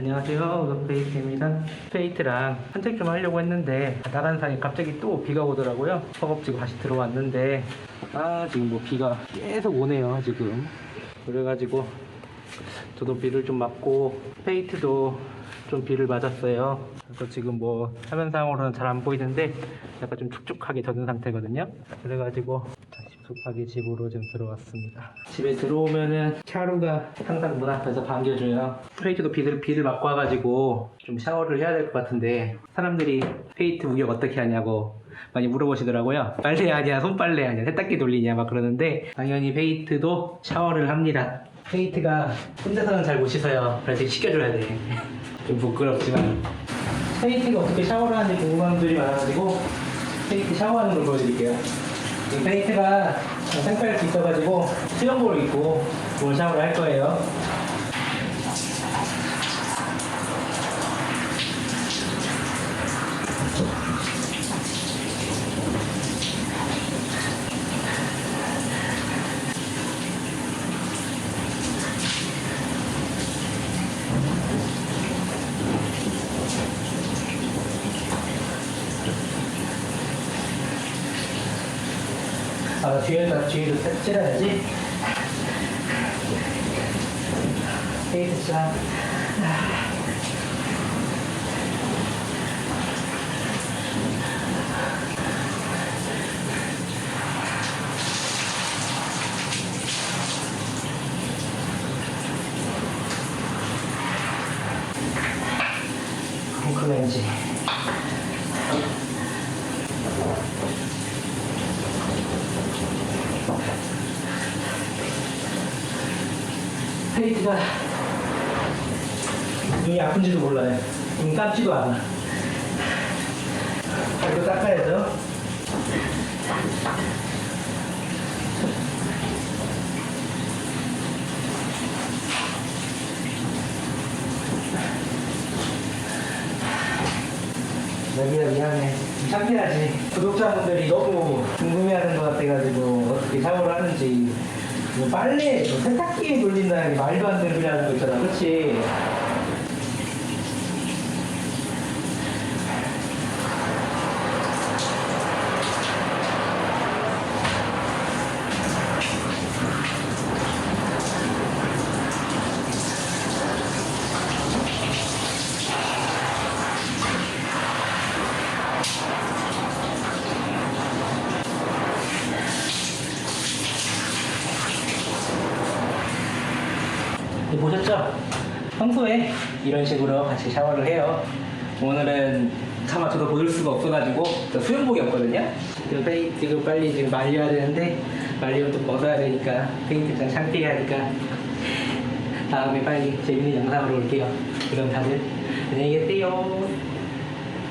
안녕하세요. 우선 페이트입니다. 페이트랑 산책 좀 하려고 했는데 나간 사이 갑자기 또 비가 오더라고요. 허겁지겁 다시 들어왔는데 아 지금 뭐 비가 계속 오네요 지금. 그래가지고 저도 비를 좀 맞고 페이트도 좀 비를 맞았어요. 그래서 지금 뭐 화면상으로는 잘 안 보이는데 약간 좀 축축하게 젖은 상태거든요. 그래가지고 급하게 집으로 좀 들어왔습니다. 집에 들어오면은 차루가 항상 문 앞에서 반겨줘요. 페이트도 비를 비를 맞고 와가지고 좀 샤워를 해야 될 것 같은데 사람들이 페이트 우격 어떻게 하냐고 많이 물어보시더라고요. 빨래 하냐, 손빨래 하냐, 세탁기 돌리냐 막 그러는데 당연히 페이트도 샤워를 합니다. 페이트가 혼자서는 잘 못 씻어요. 그래서 시켜줘야 돼. 좀 부끄럽지만 페이트가 어떻게 샤워를 하는지 궁금한 분들이 많아가지고 페이트 샤워하는 걸 보여드릴게요. 이 페이트가 생빨 있어가지고 수영복을 입고 샤워를 할 거예요. 아, 뒤에다, 뒤에도 색 칠해야지. 페이트 참. 콩크렌지. 페이트가 눈이 아픈지도 몰라요. 눈 감지도 않아. 이거 닦아야죠. 여기가 미안해. 창피하지. 구독자분들이 너무 궁금해하는 것 같아가지고 어떻게 샤워를 하는지. 뭐 빨래, 뭐 세탁기에 돌린다는 게 말도 안 되는 소리 하는 거 있잖아. 그렇지? 보셨죠? 평소에 이런 식으로 같이 샤워를 해요. 오늘은 차마 저도 보일 수가 없어가지고 저 수영복이 없거든요. 지금 페인트 지금 빨리 지금 말려야 되는데 말리면 또 벗어야 되니까 페인트장 창피해야 하니까 다음에 빨리 재밌는 영상으로 올게요. 그럼 다들 안녕히 계세요.